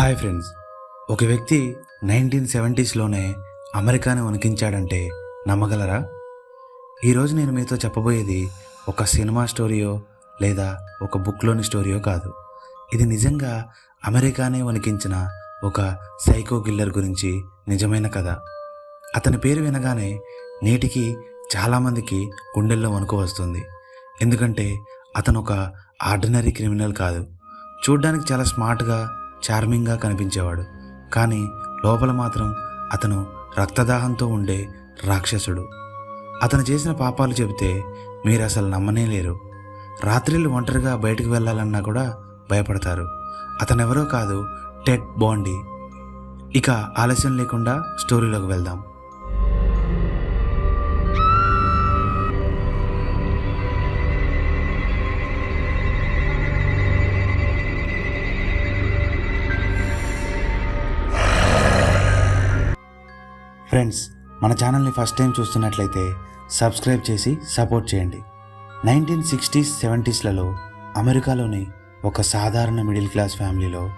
Hi friends. ఒక వ్యక్తి nineteen సెవెంటీస్లోనే అమెరికాని వణికించాడంటే నమ్మగలరా? ఈరోజు నేను మీతో చెప్పబోయేది ఒక సినిమా స్టోరీయో లేదా ఒక బుక్లోని స్టోరీయో కాదు. ఇది నిజంగా అమెరికానే వణికించిన ఒక సైకో కిల్లర్ గురించి నిజమైన కథ. అతని పేరు వినగానే నేటికి చాలామందికి గుండెల్లో వణుకు వస్తుంది. ఎందుకంటే అతను ఒక ఆర్డినరీ క్రిమినల్ కాదు. చూడ్డానికి చాలా స్మార్ట్గా చార్మింగ్గా కనిపించేవాడు. కానీ లోపల మాత్రం అతను రక్తదాహంతో ఉండే రాక్షసుడు. అతను చేసిన పాపాలు చెబితే మీరు అసలు నమ్మనే లేరు. రాత్రిళ్ళు ఒంటరిగా బయటకు వెళ్ళాలన్నా కూడా భయపడతారు. అతనెవరో కాదు టెడ్ బాండీ. ఇక ఆలస్యం లేకుండా స్టోరీలోకి వెళ్దాం. ఫ్రెండ్స్ మన ఛానల్ని ఫస్ట్ టైం చూస్తున్నట్లయితే సబ్స్క్రైబ్ చేసి సపోర్ట్ చేయండి. నైన్టీన్ సిక్స్టీస్ సెవెంటీస్లలో అమెరికాలోని ఒక సాధారణ మిడిల్ క్లాస్ ఫ్యామిలీలో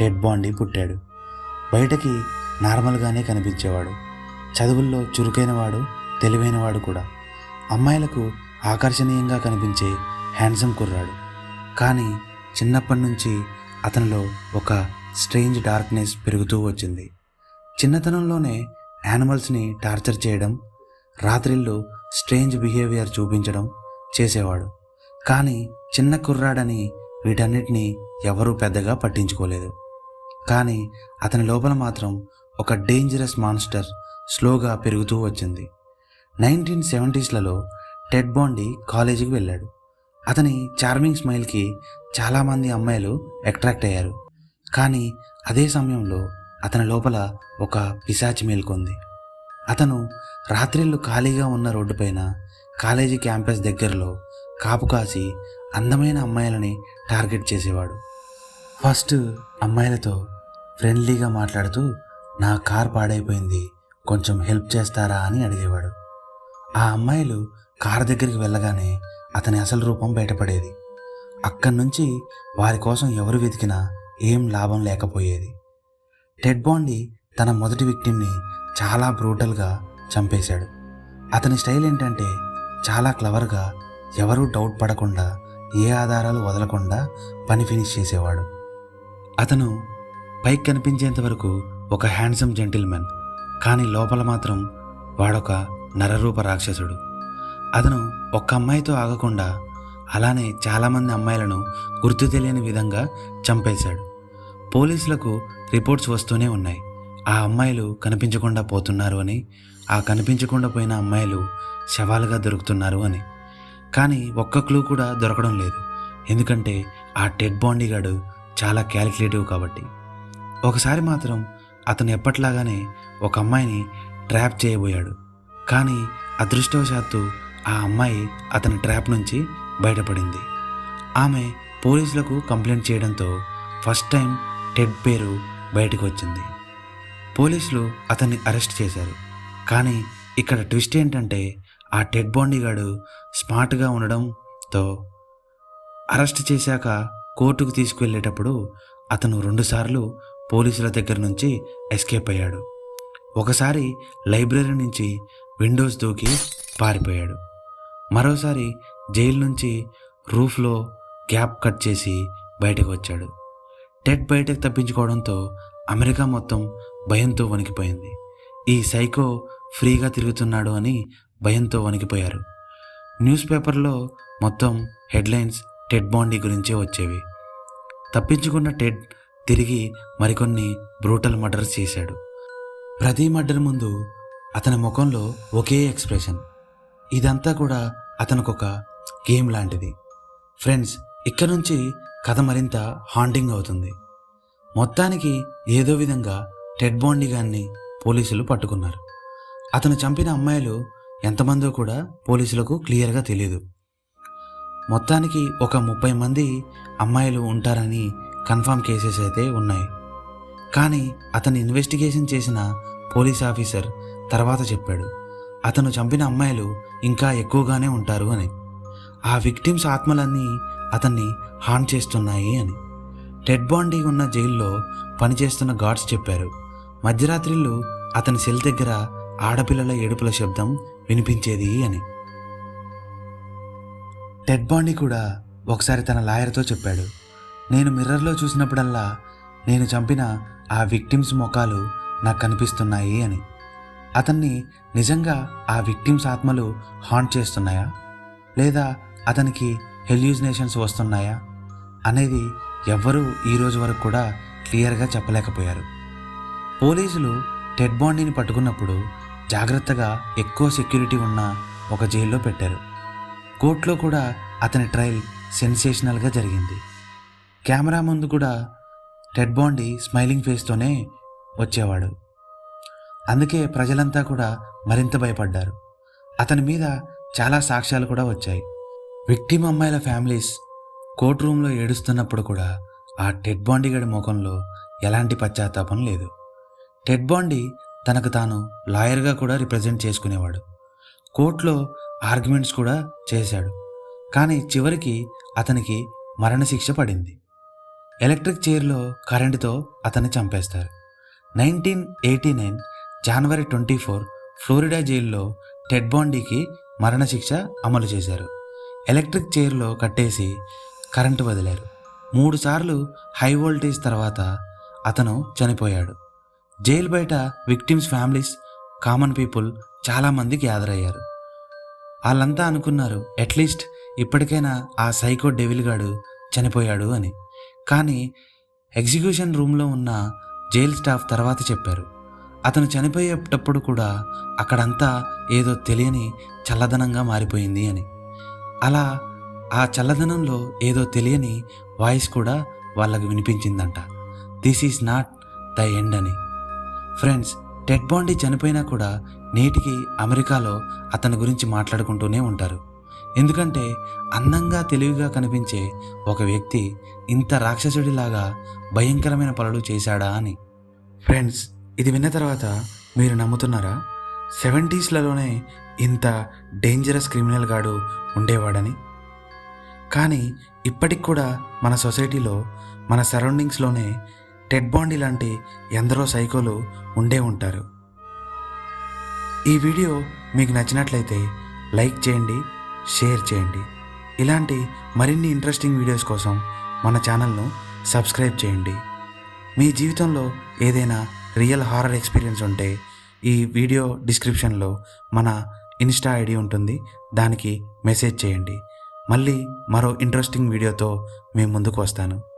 టెడ్ బాండీ పుట్టాడు. బయటకి నార్మల్గానే కనిపించేవాడు. చదువుల్లో చురుకైనవాడు తెలివైనవాడు కూడా. అమ్మాయిలకు ఆకర్షణీయంగా కనిపించే హ్యాండ్సమ్ కుర్రాడు. కానీ చిన్నప్పటి నుంచి అతనిలో ఒక స్ట్రేంజ్ డార్క్నెస్ పెరుగుతూ వచ్చింది. చిన్నతనంలోనే యానిమల్స్ని టార్చర్ చేయడం రాత్రిళ్ళు స్ట్రేంజ్ బిహేవియర్ చూపించడం చేసేవాడు. కానీ చిన్న కుర్రాడని వీటన్నిటిని ఎవరూ పెద్దగా పట్టించుకోలేదు. కానీ అతని లోపల మాత్రం ఒక డేంజరస్ మాన్స్టర్ స్లోగా పెరుగుతూ వచ్చింది. నైన్టీన్ సెవెంటీస్లలో టెడ్ బాండీ కాలేజీకి వెళ్ళాడు. అతని చార్మింగ్ స్మైల్కి చాలామంది అమ్మాయిలు అట్రాక్ట్ అయ్యారు. కానీ అదే సమయంలో అతని లోపల ఒక పిశాచి మేల్కొంది. అతను రాత్రిళ్ళు ఖాళీగా ఉన్న రోడ్డుపైన కాలేజీ క్యాంపస్ దగ్గరలో కాపు కాసి అందమైన అమ్మాయిలని టార్గెట్ చేసేవాడు. ఫస్ట్ అమ్మాయిలతో ఫ్రెండ్లీగా మాట్లాడుతూ నా కార్ పాడైపోయింది కొంచెం హెల్ప్ చేస్తారా? అని అడిగేవాడు. ఆ అమ్మాయిలు కార్ దగ్గరికి వెళ్ళగానే అతని అసలు రూపం బయటపడేది. అక్కడి నుంచి వారి కోసం ఎవరు వెతికినా ఏం లాభం లేకపోయేది. టెడ్ బాండీ తన మొదటి విక్టిమ్ని చాలా బ్రూటల్గా చంపేశాడు. అతని స్టైల్ ఏంటంటే చాలా క్లవర్గా ఎవరూ డౌట్ పడకుండా ఏ ఆధారాలు వదలకుండా పని ఫినిష్ చేసేవాడు. అతను పైకి కనిపించేంత వరకు ఒక హ్యాండ్సమ్ జెంటిల్మెన్ కానీ లోపల మాత్రం వాడొక నరరూప రాక్షసుడు. అతను ఒక్క అమ్మాయితో ఆగకుండా అలానే చాలామంది అమ్మాయిలను గుర్తు తెలియని విధంగా చంపేశాడు. పోలీసులకు రిపోర్ట్స్ వస్తూనే ఉన్నాయి. ఆ అమ్మాయిలు కనిపించకుండా పోతున్నారు అని ఆ కనిపించకుండా పోయిన అమ్మాయిలు శవాలుగా దొరుకుతున్నారు అని. కానీ ఒక్క క్లూ కూడా దొరకడం లేదు. ఎందుకంటే ఆ టెడ్ బాండీ గాడు చాలా క్యాలిక్యులేటివ్ కాబట్టి. ఒకసారి మాత్రం అతను ఎప్పట్లాగానే ఒక అమ్మాయిని ట్రాప్ చేయబోయాడు. కానీ అదృష్టవశాత్తు ఆ అమ్మాయి అతని ట్రాప్ నుంచి బయటపడింది. ఆమె పోలీసులకు కంప్లైంట్ చేయడంతో ఫస్ట్ టైం టెడ్ పేరు బయటకు వచ్చింది. పోలీసులు అతన్ని అరెస్ట్ చేశారు. కానీ ఇక్కడ ట్విస్ట్ ఏంటంటే ఆ టెడ్ బాండీ గాడు స్మార్ట్గా ఉండడంతో అరెస్ట్ చేశాక కోర్టుకు తీసుకువెళ్ళేటప్పుడు అతను రెండుసార్లు పోలీసుల దగ్గర నుంచి ఎస్కేప్ అయ్యాడు. ఒకసారి లైబ్రరీ నుంచి విండోస్ దూకి పారిపోయాడు. మరోసారి జైలు నుంచి రూఫ్లో గ్యాప్ కట్ చేసి బయటకు వచ్చాడు. టెడ్ బయటకు తప్పించుకోవడంతో అమెరికా మొత్తం భయంతో వణికిపోయింది. ఈ సైకో ఫ్రీగా తిరుగుతున్నాడు అని భయంతో వణికిపోయారు. న్యూస్ పేపర్లో మొత్తం హెడ్లైన్స్ టెడ్ బాండీ గురించే వచ్చేవి. తప్పించుకున్న టెడ్ తిరిగి మరికొన్ని బ్రూటల్ మర్డర్స్ చేశాడు. ప్రతి మర్డర్ ముందు అతని ముఖంలో ఒకే ఎక్స్ప్రెషన్. ఇదంతా కూడా అతనికొక గేమ్ లాంటిది. ఫ్రెండ్స్ ఇక్కడ నుంచి కథ మరింత హాంటింగ్ అవుతుంది. మొత్తానికి ఏదో విధంగా టెడ్ బాండీ గారిని పోలీసులు పట్టుకున్నారు. అతను చంపిన అమ్మాయిలు ఎంతమందో కూడా పోలీసులకు క్లియర్గా తెలియదు మొత్తానికి ఒక ముప్పై మంది అమ్మాయిలు ఉంటారని కన్ఫామ్ కేసెస్ అయితే ఉన్నాయి. కానీ అతను ఇన్వెస్టిగేషన్ చేసిన పోలీస్ ఆఫీసర్ తర్వాత చెప్పాడు అతను చంపిన అమ్మాయిలు ఇంకా ఎక్కువగానే ఉంటారు అని. ఆ విక్టిమ్స్ ఆత్మలన్నీ అతన్ని హాన్ చేస్తున్నాయి అని. టెడ్ బాండీ ఉన్న జైల్లో పనిచేస్తున్న గాడ్స్ చెప్పారు. మధ్యరాత్రిళ్ళు అతని సెల్ దగ్గర ఆడపిల్లల ఏడుపుల శబ్దం వినిపించేది అని. టెడ్ బాండీ కూడా ఒకసారి తన లాయర్తో చెప్పాడు. నేను మిర్రర్లో చూసినప్పుడల్లా నేను చంపిన ఆ విక్టిమ్స్ ముఖాలు నాకు కనిపిస్తున్నాయి అని. అతన్ని నిజంగా ఆ విక్టిమ్స్ ఆత్మలు హాంట్ చేస్తున్నాయా? లేదా అతనికి హెల్యూజినేషన్స్ వస్తున్నాయా అనేది ఎవ్వరూ ఈ రోజు వరకు కూడా క్లియర్గా చెప్పలేకపోయారు. పోలీసులు టెడ్ బాండీని పట్టుకున్నప్పుడు జాగ్రత్తగా ఎక్కువ సెక్యూరిటీ ఉన్న ఒక జైల్లో పెట్టారు. కోర్టులో కూడా అతని ట్రయల్ సెన్సేషనల్గా జరిగింది. కెమెరా ముందు కూడా టెడ్ బాండీ స్మైలింగ్ ఫేస్తోనే వచ్చేవాడు. అందుకే ప్రజలంతా కూడా మరింత భయపడ్డారు. అతని మీద చాలా సాక్ష్యాలు కూడా వచ్చాయి. విక్టిమ్ అమ్మాయిల ఫ్యామిలీస్ కోర్ట్ రూమ్లో ఏడుస్తున్నప్పుడు కూడా ఆ టెడ్ బాండీగడి ముఖంలో ఎలాంటి పశ్చాత్తాపం లేదు. టెడ్ బాండీ తనకు తాను లాయర్గా కూడా రిప్రజెంట్ చేసుకునేవాడు. కోర్టులో ఆర్గ్యుమెంట్స్ కూడా చేశాడు. కానీ చివరికి అతనికి మరణశిక్ష పడింది. ఎలక్ట్రిక్ చైర్లో కరెంటుతో అతన్ని చంపేస్తారు. నైన్టీన్ ఎయిటీ నైన్ జనవరి ట్వంటీ ఫోర్ ఫ్లోరిడా జైల్లో టెడ్ బాండీకి మరణశిక్ష అమలు చేశారు. ఎలక్ట్రిక్ చైర్లో కట్టేసి కరెంటు వదిలారు. మూడుసార్లు హై వోల్టేజ్ తర్వాత అతను చనిపోయాడు. జైలు బయట విక్టిమ్స్ ఫ్యామిలీస్ కామన్ పీపుల్ చాలామంది గ్యాదర్ అయ్యారు. వాళ్ళంతా అనుకున్నారు అట్లీస్ట్ ఇప్పటికైనా ఆ సైకో డెవిల్గాడు చనిపోయాడు అని. కానీ ఎగ్జిక్యూషన్ రూమ్లో ఉన్న జైల్ స్టాఫ్ తర్వాత చెప్పారు. అతను చనిపోయేటప్పుడు కూడా అక్కడంతా ఏదో తెలియని చల్లదనంగా మారిపోయింది అని. అలా ఆ చల్లదనంలో ఏదో తెలియని వాయిస్ కూడా వాళ్ళకు వినిపించిందంట. This is not the end అని. ఫ్రెండ్స్ టెడ్ బాండీ చనిపోయినా కూడా నేటికి అమెరికాలో అతని గురించి మాట్లాడుకుంటూనే ఉంటారు. ఎందుకంటే అందంగా తెలివిగా కనిపించే ఒక వ్యక్తి ఇంత రాక్షసుడిలాగా భయంకరమైన పనులు చేశాడా అని. ఫ్రెండ్స్ ఇది విన్న తర్వాత మీరు నమ్ముతున్నారా? సెవెంటీస్లలోనే ఇంత డేంజరస్ క్రిమినల్ గాడు ఉండేవాడని. కానీ ఇప్పటికి కూడా మన సొసైటీలో మన సరౌండింగ్స్లోనే టెడ్ బాండీ లాంటి ఎందరో సైకోలు ఉండే ఉంటారు. ఈ వీడియో మీకు నచ్చినట్లయితే లైక్ చేయండి షేర్ చేయండి. ఇలాంటి మరిన్ని ఇంట్రెస్టింగ్ వీడియోస్ కోసం మన ఛానల్ను సబ్స్క్రైబ్ చేయండి. మీ జీవితంలో ఏదైనా రియల్ హారర్ ఎక్స్పీరియన్స్ ఉంటే ఈ వీడియో డిస్క్రిప్షన్లో మన ఇన్స్టా ఐడి ఉంటుంది. దానికి మెసేజ్ చేయండి. మళ్ళీ మరో ఇంట్రెస్టింగ్ వీడియోతో మేము ముందుకు వస్తాను.